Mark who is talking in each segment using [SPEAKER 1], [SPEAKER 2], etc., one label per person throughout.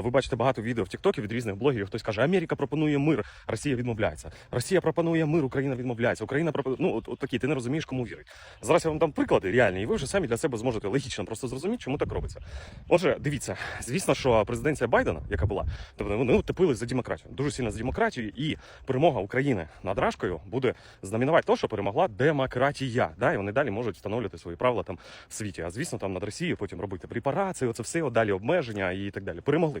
[SPEAKER 1] Ви бачите багато відео в Тіктокі від різних блогерів. Хтось каже, Америка пропонує мир, Росія відмовляється. Росія пропонує мир, Україна відмовляється. Україна пропонує... Ну, от, от такі, ти не розумієш, кому вірить. Зараз я вам дам приклади реальні, і ви вже самі для себе зможете логічно просто зрозуміти, чому так робиться. Отже, дивіться, звісно, що президенція Байдена, яка була, тобто вони утепили за демократію, дуже сильно за демократію, і перемога України над Рашкою буде знаменувати те, що перемогла демократія. Да? І вони далі можуть встановлювати свої правила там в світі. А звісно, там над Росією потім робити препарації, оце все, далі обмеження і так далі. Перемогли,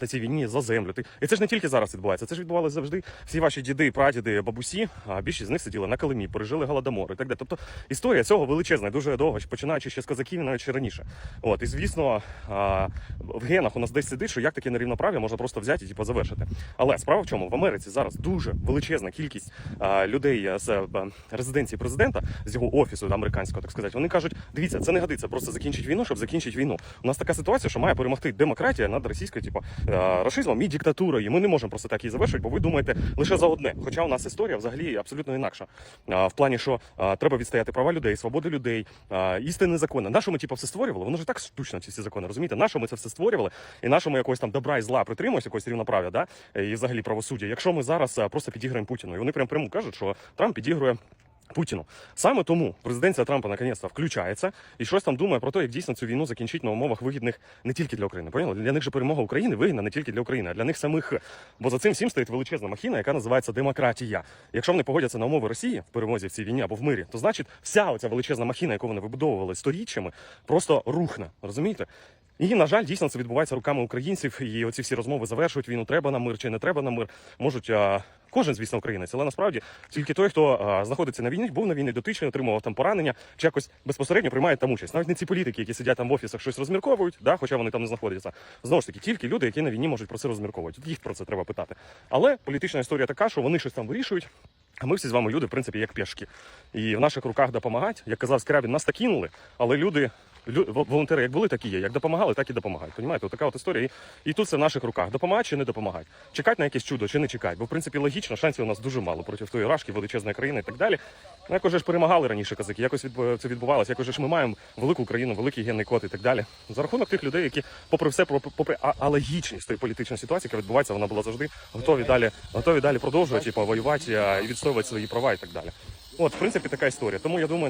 [SPEAKER 1] На цій війні за землю. Ти- І це ж не тільки зараз відбувається, це ж відбувалося завжди. Всі ваші діди, прадіди, бабусі, а більшість з них сиділи на Калимі, пережили голодомор і так далі. Тобто історія цього величезна, дуже довго, починаючи ще з козаків, навіть ще раніше. От і звісно, в генах у нас десь сидить, що як таке нерівноправ'я можна просто взяти і типу, завершити. Але справа в чому в Америці зараз дуже величезна кількість людей з а, резиденції президента з його офісу американського, так сказати. Вони кажуть, дивіться, це не годиться просто закінчити війну, щоб закінчити війну. У нас така ситуація, що має перемогти демократія над російською, типу, е, рашизмом і диктатурою. Ми не можемо просто так її завершити, бо ви думаєте лише за одне. Хоча у нас історія взагалі абсолютно інакша. В плані, що треба відстояти права людей, свободи людей, а, істинні закони. На що ми типу, все створювали? Воно ж так штучно ці всі закони. Розумієте? На ми це все створювали? І на що якогось там добра і зла притримуємося, якогось рівноправ'я, да? і взагалі правосуддя. Якщо ми зараз просто підіграємо Путіну, і вони прям прямо кажуть, що Трамп підігрує. Путіну саме тому президенція Трампа наконець-то включається і щось там думає про те, як дійсно цю війну закінчити на умовах вигідних не тільки для України. Поняли? Для них же перемога України вигідна не тільки для України, а для них самих. Бо за цим всім стоїть величезна махіна, яка називається демократія. Якщо вони погодяться на умови Росії в перемозі в цій війні або в мирі, то значить вся оця величезна махіна, яку вони вибудовували сторіччями, просто рухне. Розумієте? І, на жаль, дійсно це відбувається руками українців, і оці всі розмови завершують війну, треба на мир чи не треба на мир. Можуть кожен, звісно, українець, але насправді тільки той, хто а, знаходиться на війні, був на війні дотичний, отримував там поранення, чи якось безпосередньо приймає там участь. Навіть не ці політики, які сидять там в офісах, щось розмірковують, да, хоча вони там не знаходяться. Знову ж таки, тільки люди, які на війні можуть про це розмірковувати. Їх про це треба питати. Але політична історія така, що вони щось там вирішують. А ми всі з вами люди, в принципі, як пішки. І в наших руках допомагати. Як казав Скрябін, нас так кинули, але люди, волонтери як були, так і є. Як допомагали, так і допомагають. Понімаєте? Така от історія. І, тут це в наших руках. Допомагати чи не допомагати. Чекати на якесь чудо чи не чекати. Бо, в принципі, логічно, шансів у нас дуже мало проти тої рашки, величезної країни і так далі. Ну, якось же ж перемагали раніше казаки, якось це відбувалося, якось же ж ми маємо велику країну, великий генний код і так далі. За рахунок тих людей, які, попри все, попри алогічність тої політичної ситуації, яка відбувається, вона була завжди готові далі, готові далі продовжувати, типу, воювати і відстоювати свої права і так далі. От, в принципі, така історія. Тому я думаю.